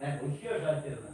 হ্যাঁ বসিও সত্যি না আরও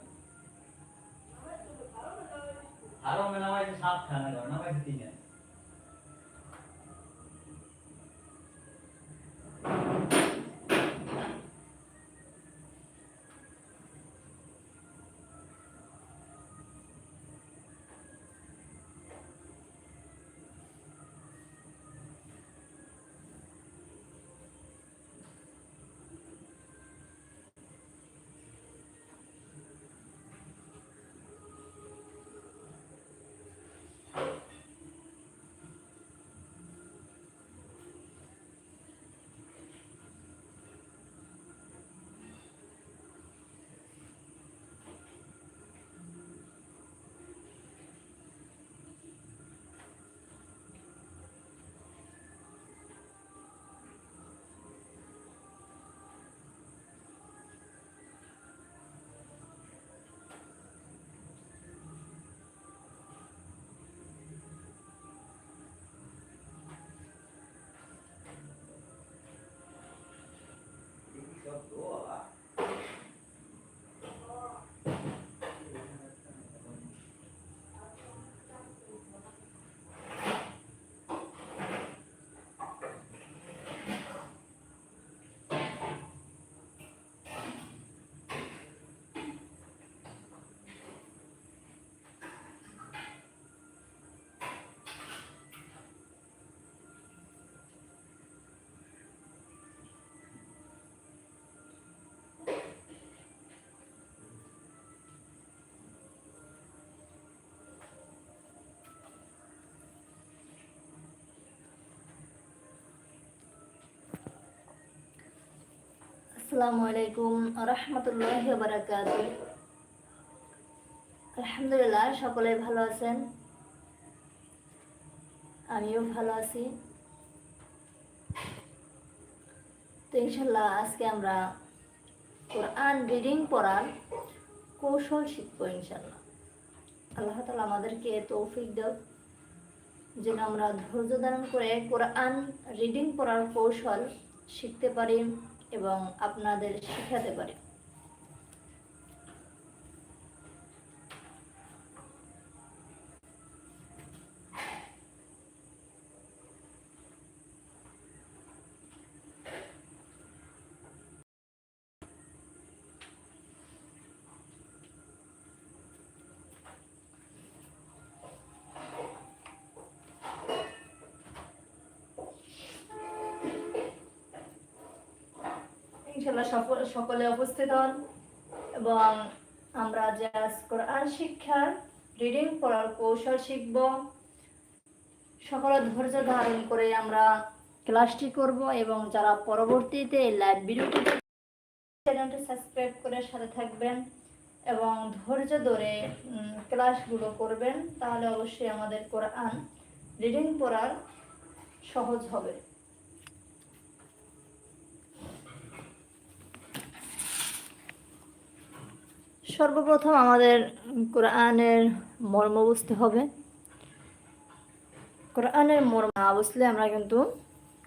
আসসালামু আলাইকুম রহমতুল্লাহ বারাকাত। আলহামদুলিল্লাহ, সকলে ভালো আছেন? আমিও ভালো আছি। তো ইনশাল্লাহ আজকে আমরা কোরআন রিডিং পড়ার কৌশল শিখব ইনশাল্লাহ আল্লাহ তালা আমাদেরকে তৌফিক দেব যেন আমরা ধৈর্য ধারণ করে কোরআন রিডিং পড়ার কৌশল শিখতে পারি। এবং আপনাদের শেখাতে পারি। ইনশাল্লাহ সকল উপস্থিত হন এবং আমরা আজ কোরআন শিক্ষার রিডিং পড়ার কৌশল শিখব। সকলে ধৈর্য ধারণ করে আমরা ক্লাসটি করব এবং যারা পরবর্তীতে লাইভ ভিডিওটি চ্যানেলটি সাবস্ক্রাইব করে সাথে থাকবেন এবং ধৈর্য ধরে ক্লাসগুলো করবেন, তাহলে অবশ্যই আমাদের কোরআন রিডিং পড়ার সহজ হবে। সর্বপ্রথম আমাদের কোরআনের মর্ম বুঝতে হবে। কোরআনের মর্ম না বুঝলে আমরা কিন্তু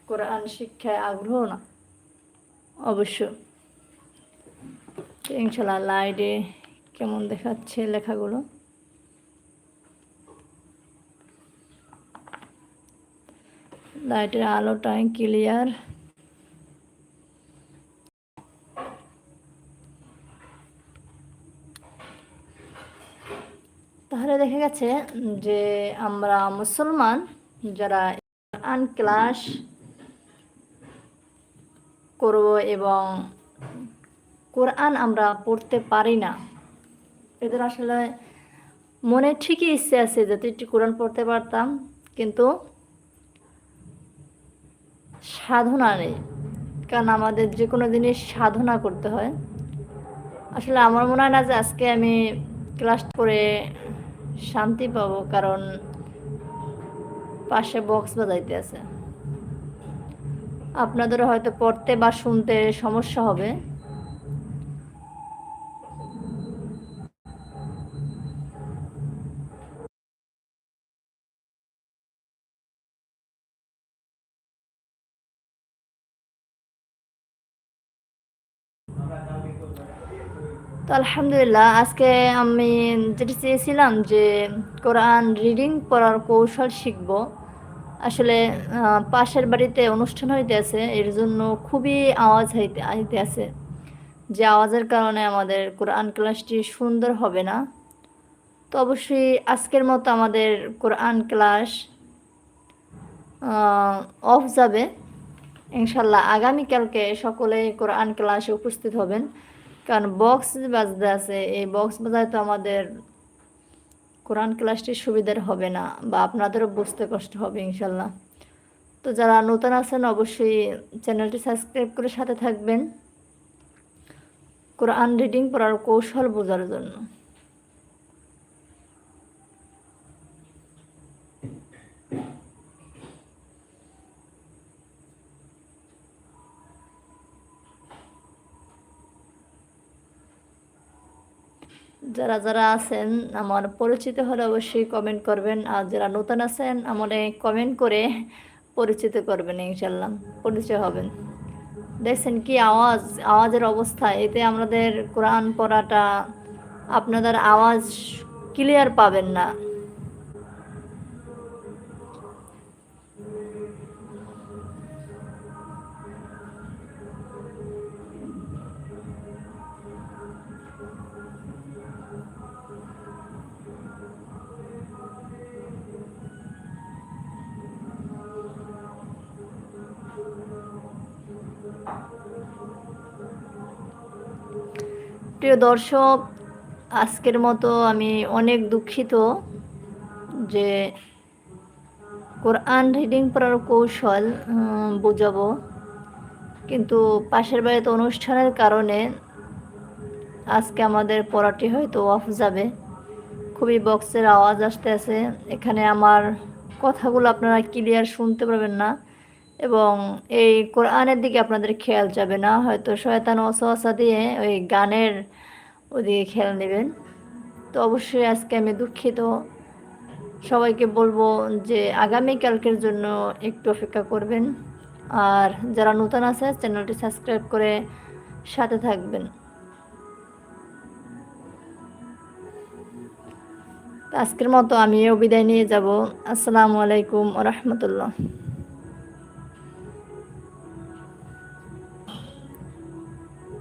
কোরআন শিক্ষায় আগ্রহ না, অবশ্য। ইনশাল্লাহ লাইটে কেমন দেখাচ্ছে লেখাগুলো। লাইটের আলোটাই ক্লিয়ার তাহলে দেখা গেছে যে আমরা মুসলমান যারা কোরআন ক্লাস করব এবং কোরআন আমরা পড়তে পারি না। এদের আসলে মনে ঠিকই ইচ্ছে আছে যাতে একটু কোরআন পড়তে পারতাম, কিন্তু সাধনা নেই। কারণ আমাদের যে কোনো জিনিস সাধনা করতে হয়। আসলে আমার মনে হয় না যে আজকে আমি ক্লাস করে শান্তি পাবো কারণ পাশে বক্স বাজাইতে আছে। আপনাদেরও হয়তো পড়তে বা শুনতে সমস্যা হবে। তো আলহামদুলিল্লাহ, আজকে আমি যেটা চেয়েছিলাম যে কোরআন রিডিং পড়ার কৌশল শিখব। আসলে পাশের বাড়িতে অনুষ্ঠান হইতে আছে, এর জন্য খুবই আওয়াজ হইতে, আইতে আছে। যে আওয়াজের কারণে আমাদের কোরআন ক্লাসটি সুন্দর হবে না। তো অবশ্যই আজকের মতো আমাদের কোরআন ক্লাস অফ যাবে। ইনশাল্লাহ আগামীকালকে সকলে কোরআন ক্লাসে উপস্থিত হবেন। কারণ বক্স বাজতে আছে, এই বক্স বাজায় তো আমাদের কোরআন ক্লাসটি সুবিধার হবে না বা আপনাদেরও বুঝতে কষ্ট হবে ইনশাল্লাহ। তো যারা নতুন আছেন অবশ্যই চ্যানেলটি সাবস্ক্রাইব করে সাথে থাকবেন। কোরআন রিডিং পড়ার কৌশল বোঝার জন্য। যারা যারা আছেন, আমার পরিচিত হলে অবশ্যই কমেন্ট করবেন। আর যারা নতুন আছেন, আমার কমেন্ট করে পরিচিত করবেন ইনশাল্লাহ পরিচয় হবেন। দেখছেন কি আওয়াজ, আওয়াজের অবস্থা। এতে আমাদের কোরআন পড়াটা আপনাদের আওয়াজ ক্লিয়ার পাবেন না। প্রিয় দর্শক, আজকের মতো আমি অনেক দুঃখিত যে কোরআন রিডিং পড়ার কৌশল বোঝাবো। কিন্তু পাশের বাড়িতে অনুষ্ঠানের কারণে আজকে আমাদের পড়াটি হয়তো অফ যাবে। খুবই বক্সের আওয়াজ আসতে আছে এখানে আমার কথাগুলো আপনারা ক্লিয়ার শুনতে পারবেন না। এবং এই কোরআনের দিকে আপনাদের খেয়াল যাবে না, হয়তো শয়তান অসহসা দিয়ে ওই গানের ওদিকে খেয়াল নেবেন। তো অবশ্যই আজকে আমি দুঃখিত। সবাইকে বলব যে আগামীকালকের জন্য একটু অপেক্ষা করবেন। আর যারা নতুন আছে, চ্যানেলটি সাবস্ক্রাইব করে সাথে থাকবেন। আজকের মতো আমিও বিদায় নিয়ে যাব। আসসালামু আলাইকুম রহমতুল্লাহ।